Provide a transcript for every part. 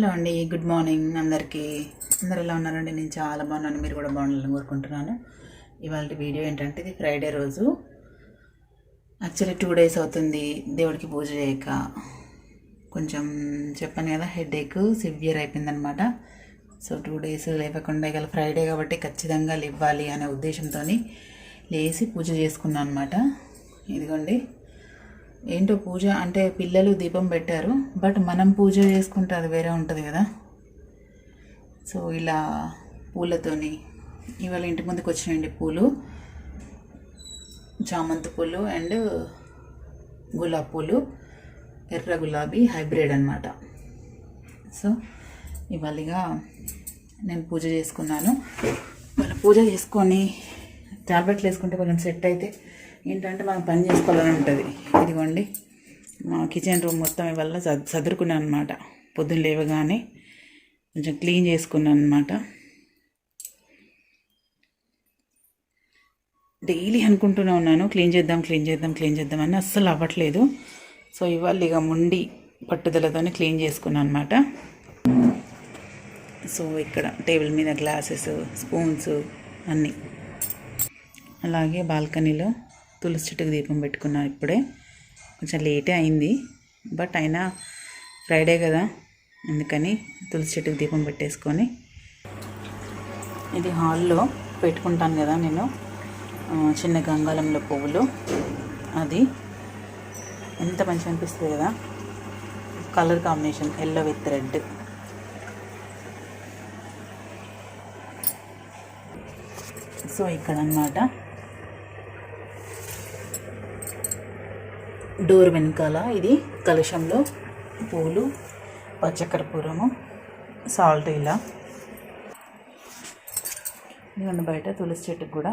Hello అండి good morning అందరికీ. అందరు ఎలా ఉన్నారండి? నేను చాలా బాగున్నాను మీరు కూడా బాగుండాలని కోరుకుంటున్నాను. ఇవాళ వీడియో ఏంటంటే ఇది ఫ్రైడే రోజు. యాక్చువల్లీ టూ డేస్ అవుతుంది దేవుడికి పూజ చేయక. కొంచెం చెప్పాను కదా హెడేక్ సివియర్ అయిపోయిందనమాట. సో టూ డేస్ లేవకుండా ఇవాళ ఫ్రైడే కాబట్టి ఖచ్చితంగా ఇవ్వాలి అనే ఉద్దేశంతో లేచి పూజ చేసుకున్నాను అనమాట ఇదిగోండి. ఏంటో పూజ అంటే పిల్లలు దీపం పెట్టారు బట్ మనం పూజ చేసుకుంటే అది వేరే ఉంటుంది కదా. సో ఇలా పూలతోని ఇవాళ ఇంటి ముందుకు వచ్చినాయండి పూలు. చామంతి పూలు అండ్ గులాబీ పూలు. ఎర్ర గులాబీ హైబ్రిడ్ అనమాట సో ఇవాళగా నేను పూజ చేసుకున్నాను. వాళ్ళ పూజ చేసుకొని టాబ్లెట్లు వేసుకుంటే కొంచెం సెట్ అయితే ఏంటంటే మనం పని చేసుకోవాలని ఉంటుంది. ఇదిగోండి మా కిచెన్ రూమ్ మొత్తం వల్ల సదురుకున్నాను అనమాట పొద్దున్న లేవగానే కొంచెం క్లీన్ చేసుకున్నాను అనమాట డైలీ అనుకుంటూనే ఉన్నాను క్లీన్ చేద్దాం క్లీన్ చేద్దాం క్లీన్ చేద్దాం అని అస్సలు అవ్వట్లేదు. సో ఇవాళ ఇక ముండి పట్టుదలతోనే క్లీన్ చేసుకున్నాను అనమాట సో ఇక్కడ టేబుల్ మీద గ్లాసెస్ స్పూన్స్ అన్నీ. అలాగే బాల్కనీలో తులసి చెట్టుకు దీపం పెట్టుకున్నాను ఇప్పుడే. కొంచెం లేటే అయింది. బట్ అయినా ఫ్రైడే కదా. అందుకని తులసి చెట్టుకు దీపం పెట్టేసుకొని ఇది హాల్లో పెట్టుకుంటాను కదా నేను. చిన్న గంగాలంలో పువ్వులు. అది ఎంత మంచిగా అనిపిస్తుంది కదా. Colour combination yellow with red. So ఇక్కడ అన్నమాట డోర్ వెనకాల ఇది కలశంలో పూలు పచ్చకర్పూరము సాల్ట్ ఇలా. ఇదిగోండి బయట తులసి చెట్టుకు కూడా.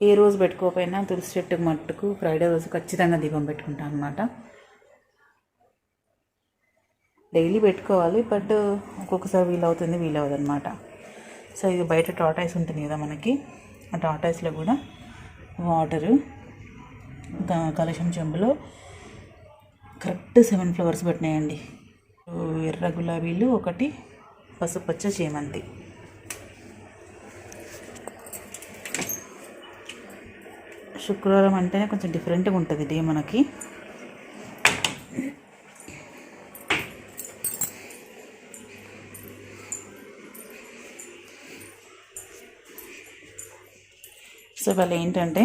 ఏ రోజు పెట్టుకోకపోయినా తులసి చెట్టు మట్టుకు ఫ్రైడే రోజు ఖచ్చితంగా దీపం పెట్టుకుంటాను అనమాట డైలీ పెట్టుకోవాలి బట్ ఒక్కొక్కసారి వీలవుతుంది వీలవుతుంది అనమాట సో ఇది బయట టాటాయిస్ ఉంటుంది కదా మనకి ఆ టాటాయిస్లో కూడా వాటరు కలశం చెంబులో కరెక్ట్ సెవెన్ ఫ్లవర్స్ పెట్టినాయండి. ఎర్ర గులాబీలు ఒకటి పసుపచ్చ చేమంతి. శుక్రవారం అంటేనే కొంచెం డిఫరెంట్గా ఉంటుంది డే మనకి. సో వాళ్ళు ఏంటంటే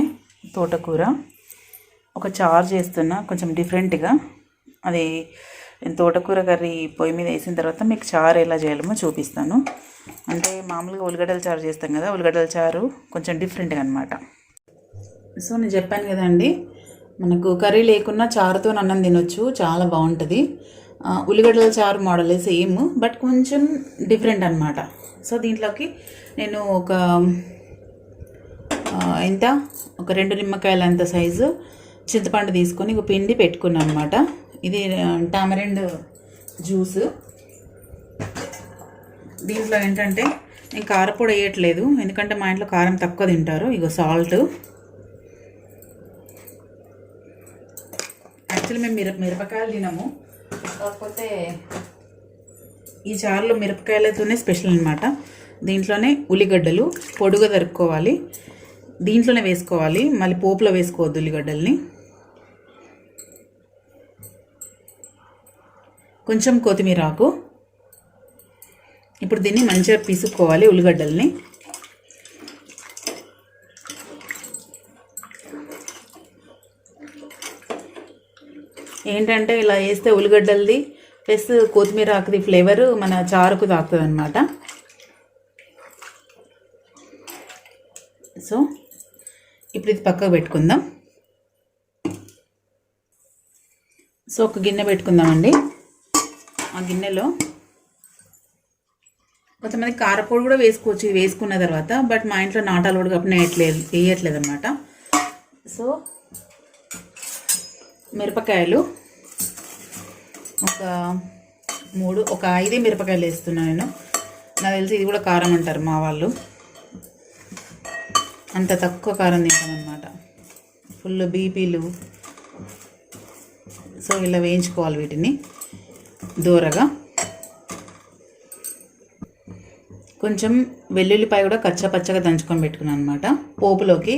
తోటకూర. ఒక చారు చేస్తున్నా కొంచెం డిఫరెంట్గా అది నేను తోటకూర కర్రీ పొయ్యి మీద వేసిన తర్వాత మీకు చారు ఎలా చేయాలమో చూపిస్తాను. అంటే మామూలుగా ఉల్లిగడ్డల చారు చేస్తాం కదా ఉల్లిగడ్డల చారు కొంచెం డిఫరెంట్గా అనమాట సో నేను చెప్పాను కదండి మనకు కర్రీ లేకున్నా చారుతో అన్నం తినొచ్చు చాలా బాగుంటుంది. ఉల్లిగడ్డల చారు మోడల్ సేమ్ బట్ కొంచెం డిఫరెంట్ అనమాట సో దీంట్లోకి నేను ఒక ఎంత? ఒక రెండు నిమ్మకాయలంత సైజు చింతపండు తీసుకొని ఒక పిండి పెట్టుకున్నాను అనమాట ఇది టామరెండ్ జ్యూస్. దీంట్లో ఏంటంటే నేను కారపొడి వేయట్లేదు ఎందుకంటే మా ఇంట్లో కారం తక్కువ తింటారు. ఇగో సాల్ట్. యాక్చువల్లీ మేము మిరప మిరపకాయలు తినము. కాకపోతే ఈ చారులో మిరపకాయలతోనే స్పెషల్ అనమాట దీంట్లోనే ఉల్లిగడ్డలు పొడుగా తరుక్కోవాలి దీంట్లోనే వేసుకోవాలి. మళ్ళీ పోపులో వేసుకోవద్దు ఉల్లిగడ్డల్ని. కొంచెం కొత్తిమీర ఆకు. ఇప్పుడు దీన్ని మంచిగా పిసుక్కోవాలి ఉల్లిగడ్డల్ని. ఏంటంటే ఇలా వేస్తే ఉల్లిగడ్డలది ప్లస్ కొత్తిమీర ఆకుది ఫ్లేవర్ మన చారుకు తాకుతుంది అనమాట సో ఇప్పుడు ఇది పక్కకు పెట్టుకుందాం. సో ఒక గిన్నె పెట్టుకుందామండి. ఆ గిన్నెలో కొంతమంది కారపొడి కూడా వేసుకోవచ్చు ఇది వేసుకున్న తర్వాత. బట్ మా ఇంట్లో నాటాలు కూడా కాబట్టి వేయట్లేదు వేయట్లేదు అనమాట సో మిరపకాయలు ఒక మూడు ఒక ఐదే మిరపకాయలు వేస్తున్నాను నేను. నాకు తెలిసి ఇది కూడా కారం అంటారు మా వాళ్ళు. అంత తక్కువ కారం తింటామన్నమాట. ఫుల్ బీపీలు. సో ఇలా వేయించుకోవాలి వీటిని. దూరగా. కొంచెం వెల్లుల్లిపాయ కూడా కచ్చా పచ్చగా దంచుకొని పెట్టుకున్నాను అనమాట పోపులోకి.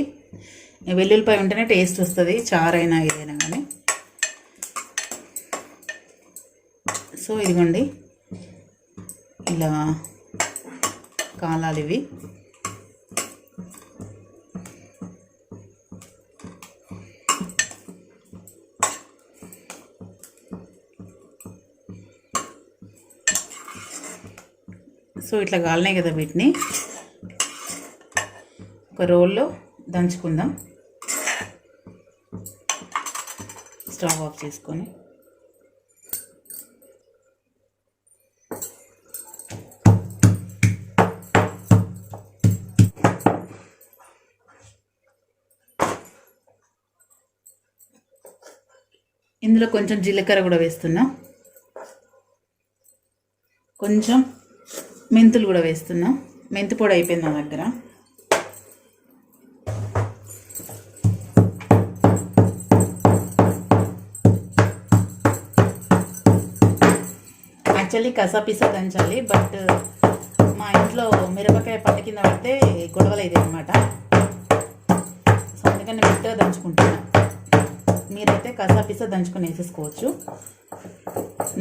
వెల్లుల్లిపాయ ఉంటేనే టేస్ట్ వస్తుంది చారైనా ఏదైనా కానీ సో ఇదిగోండి. ఇలా కాలాలు ఇవి. సో ఇట్లా కాలినాయి కదా వీటిని. ఒక రోల్లో దంచుకుందాం. స్టవ్ ఆఫ్ చేసుకొని. ఇందులో కొంచెం జీలకర్ర కూడా వేస్తున్నా. కొంచెం మెంతులు కూడా వేస్తున్నా. మెంతి పొడి అయిపోయింది నా దగ్గర. యాక్చువల్లీ కసాపిసా దంచాలి బట్ మా ఇంట్లో మిరపకాయ పట్ట కింద పడితే గొడవలేదు అనమాట. సో అందుకని మెత్తగా దంచుకుంటున్నా. మీరైతే కసాపిసా దంచుకొని వేసేసుకోవచ్చు.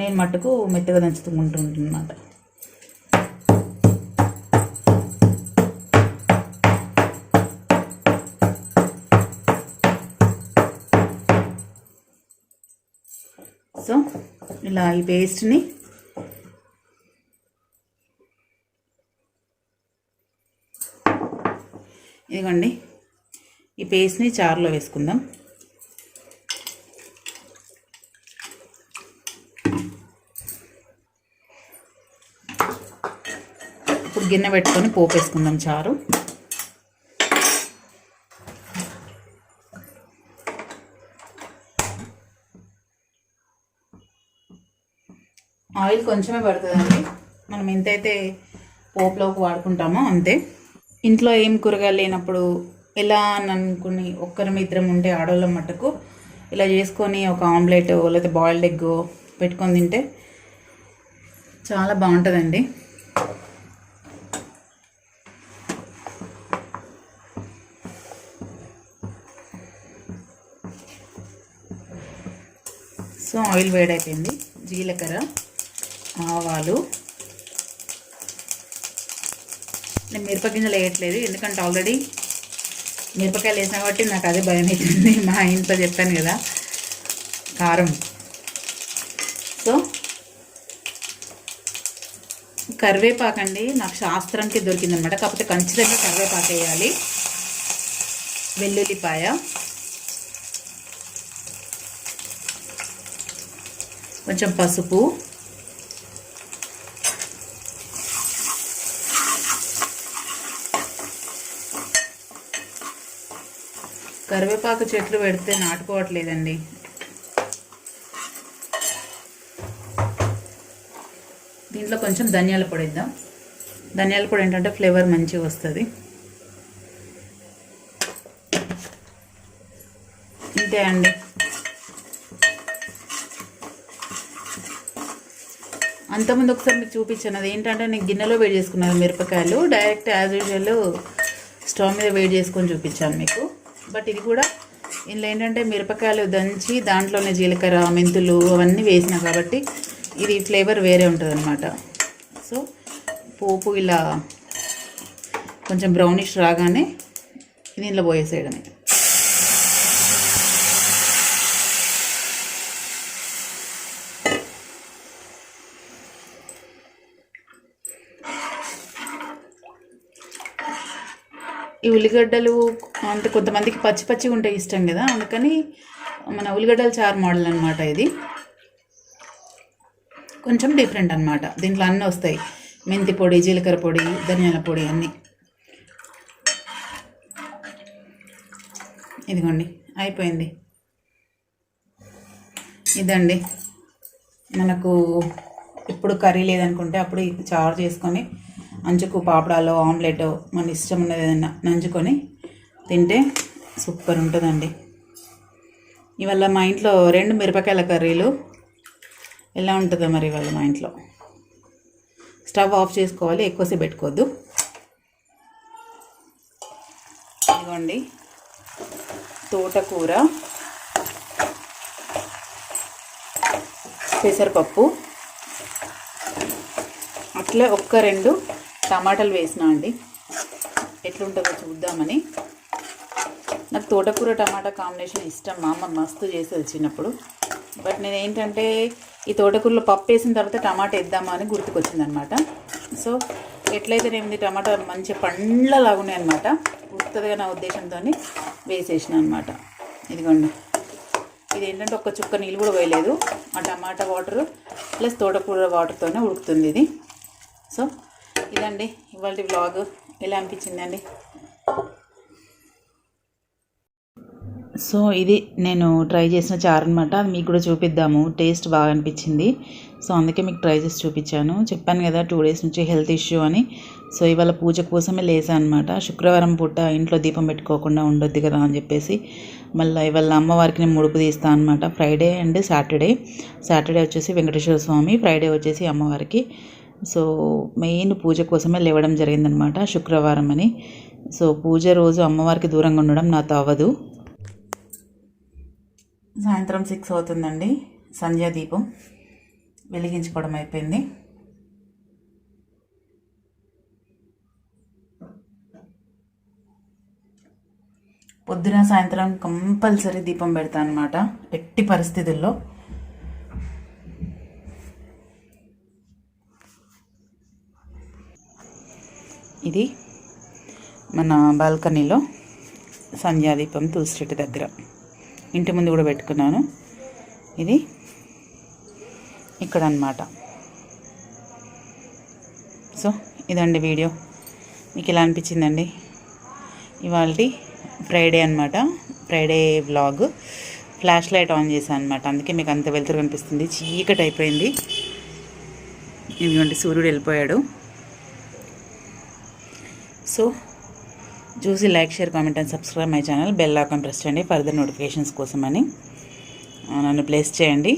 నేను మట్టుకు మెత్తగా దంచుకుంటుంటున్నమాట సో ఇలా ఈ పేస్ట్ని ఇదిగోండి ఈ పేస్ట్ని చారులో వేసుకుందాం. ఇప్పుడు గిన్నె పెట్టుకొని పోపు వేసుకుందాం చారు. ఆయిల్ కొంచెమే పడుతుందండి. మనం ఎంతైతే పోపులోకి వాడుకుంటామో అంతే. ఇంట్లో ఏం కూరగాయలు లేనప్పుడు ఎలా అని అనుకుని ఒక్కరి మిత్రం ఉంటే ఆడవాళ్ళ మట్టుకు ఇలా చేసుకొని ఒక ఆమ్లెట్ లేకపోతే బాయిల్డ్ ఎగ్ పెట్టుకొని తింటే చాలా బాగుంటుందండి. సో ఆయిల్ వేడైపోయింది. జీలకర్ర. ఆవాలు. నేను మిరపగింజలు వేయట్లేదు ఎందుకంటే ఆల్రెడీ మిరపకాయలు వేసిన కాబట్టి నాకు అదే భయం అవుతుంది. మా ఇంట్లో చెప్పాను కదా కారం. సో కరివేపాకండి నాకు శాస్త్రానికి దొరికిందనమాట కాకపోతే ఖచ్చితంగా కరివేపాకు వేయాలి. వెల్లుల్లిపాయ. కొంచెం పసుపు. కరివేపాకు చెట్లు పెడితే నాటుకోవట్లేదండి. దీంట్లో కొంచెం ధనియాల పొడి ఇద్దాం ధనియాల పొడి ఏంటంటే ఫ్లేవర్ మంచిగా వస్తుంది. ఇంతే అండి. అంతకుముందు ఒకసారి మీకు చూపించాను. అది ఏంటంటే నేను గిన్నెలో వేడి చేసుకున్నాను మిరపకాయలు. డైరెక్ట్ యాజ్ యూజువల్ స్టవ్ మీద వేడి చేసుకొని చూపించాను మీకు. బట్ ఇది కూడా ఇందులో ఏంటంటే మిరపకాయలు దంచి దాంట్లోనే జీలకర్ర మెంతులు అవన్నీ వేసిన కాబట్టి ఇది ఫ్లేవర్ వేరే ఉంటుంది అనమాట సో పోపు ఇలా కొంచెం బ్రౌనిష్ రాగానే దీనిలో పోయేసేయడమే ఈ ఉల్లిగడ్డలు అంటే కొంతమందికి పచ్చి పచ్చిగా ఉంటే ఇష్టం కదా అందుకని మన ఉల్లిగడ్డల చారు మోడల్ అనమాట ఇది. కొంచెం డిఫరెంట్ అనమాట దీంట్లో అన్నీ వస్తాయి. మెంతి పొడి జీలకర్ర పొడి ధనియాల పొడి అన్నీ. ఇదిగోండి అయిపోయింది. ఇదండి. మనకు ఇప్పుడు కర్రీ లేదనుకుంటే అప్పుడు ఇది చారు చేసుకొని అంచుకు పాపడాలో ఆమ్లెట్ మన ఇష్టం ఉన్నది ఏదైనా నంచుకొని తింటే సూపర్ ఉంటుందండి. ఇవాళ మా ఇంట్లో రెండు మిరపకాయల కర్రీలు. ఎలా ఉంటుందో మరి ఇవాళ మా ఇంట్లో. స్టవ్ ఆఫ్ చేసుకోవాలి ఎక్కువసేపు పెట్టుకోవద్దు. ఇదిగోండి. తోటకూర పెసరపప్పు అట్లే ఒక్క రెండు టమాటాలు వేసినా అండి. ఎట్లుంటుందో చూద్దామని. నాకు తోటకూర టమాటా కాంబినేషన్ ఇష్టం. మా అమ్మ మస్తు చేసేది చిన్నప్పుడు బట్ నేను ఏంటంటే ఈ తోటకూరలో పప్పు వేసిన తర్వాత టమాటా వేద్దామా అని గుర్తుకొచ్చింది అనమాట సో నేను టమాటా మంచి పండ్లలాగా ఉన్నాయి అనమాట ఉత్తదిగా నా ఉద్దేశంతో వేసేసిన అనమాట ఇదిగోండి. ఇది ఏంటంటే ఒక్క చుక్క నీళ్ళు కూడా వేయలేదు ఆ టమాటా వాటర్ ప్లస్ తోటకూర వాటర్తోనే ఉడుకుతుంది ఇది. సో ఇదండి ఇవాళ బ్లాగ్ ఎలా అనిపించిందండి? సో ఇది నేను ట్రై చేసిన చారు అనమాట అది మీకు కూడా చూపిద్దాము. టేస్ట్ బాగా అనిపించింది. సో అందుకే మీకు ట్రై చేసి చూపించాను. చెప్పాను కదా టూ డేస్ నుంచి హెల్త్ ఇష్యూ అని. సో ఇవాళ పూజ కోసమే లేసా అనమాట శుక్రవారం పూట ఇంట్లో దీపం పెట్టుకోకుండా ఉండొద్దు కదా అని చెప్పేసి. మళ్ళీ ఇవాళ అమ్మవారికి నేను ముడుపు తీస్తాను అనమాట ఫ్రైడే అండ్ సాటర్డే సాటర్డే వచ్చేసి వెంకటేశ్వర స్వామి ఫ్రైడే వచ్చేసి అమ్మవారికి. సో మెయిన్ పూజ కోసమే లేవడం జరిగిందనమాట శుక్రవారం అని. సో పూజ రోజు అమ్మవారికి దూరంగా ఉండడం నాతో అవ్వదు. సాయంత్రం సిక్స్ అవుతుందండి. సంధ్యా దీపం వెలిగించుకోవడం అయిపోయింది. పొద్దున సాయంత్రం కంపల్సరీ దీపం పెడతా అనమాట ఎట్టి పరిస్థితుల్లో ఇది మన బాల్కనీలో సంధ్యాదీపం తులసి చెట్టు దగ్గర. ఇంటి ముందు కూడా పెట్టుకున్నాను. ఇది ఇక్కడ అన్నమాట సో ఇదండి వీడియో. మీకు ఎలా అనిపించిందండి? ఇవాళ ఫ్రైడే అనమాట Friday vlog. Flash light on చేశాను అనమాట అందుకే మీకు అంత వెలుతురు కనిపిస్తుంది. చీకటి అయిపోయింది. ఇదిగోండి సూర్యుడు వెళ్ళిపోయాడు. సో చూసి like share comment and subscribe my channel. Bell icon press చేయండి ఫర్దర్ నోటిఫికేషన్స్ కోసమని. అని నన్ను ప్లేస్ చేయండి.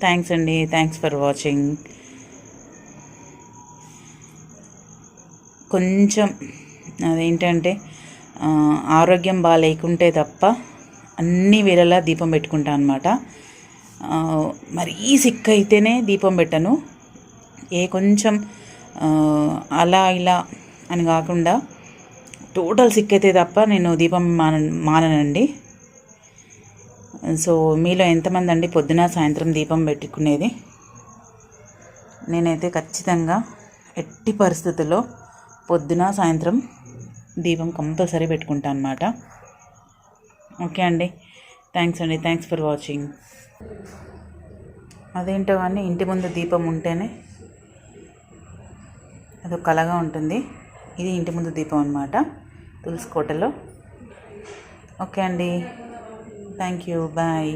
థ్యాంక్స్ అండి. Thanks for watching. కొంచెం అదేంటంటే ఆరోగ్యం బాగాలేకుంటే తప్ప అన్ని వేళలా దీపం పెట్టుకుంటా అనమాట మరీ సిక్ అయితేనే దీపం పెట్టను. ఏ కొంచెం అలా ఇలా అని కాకుండా టోటల్ సిక్ అయితే తప్ప నేను దీపం మాన మాననండి. సో మీలో ఎంతమంది అండి పొద్దున సాయంత్రం దీపం పెట్టుకునేది? నేనైతే ఖచ్చితంగా ఎట్టి పరిస్థితుల్లో పొద్దున సాయంత్రం దీపం కంపల్సరీ పెట్టుకుంటా అనమాట ఓకే అండి. థ్యాంక్స్ అండి. Thanks for watching. అదేంటో కానీ ఇంటి ముందు దీపం ఉంటేనే అదొక కళగా ఉంటుంది. ఇది ఇంటి ముందు దీపం అనమాట తులసి కోటలో. ఓకే అండి. Thank you bye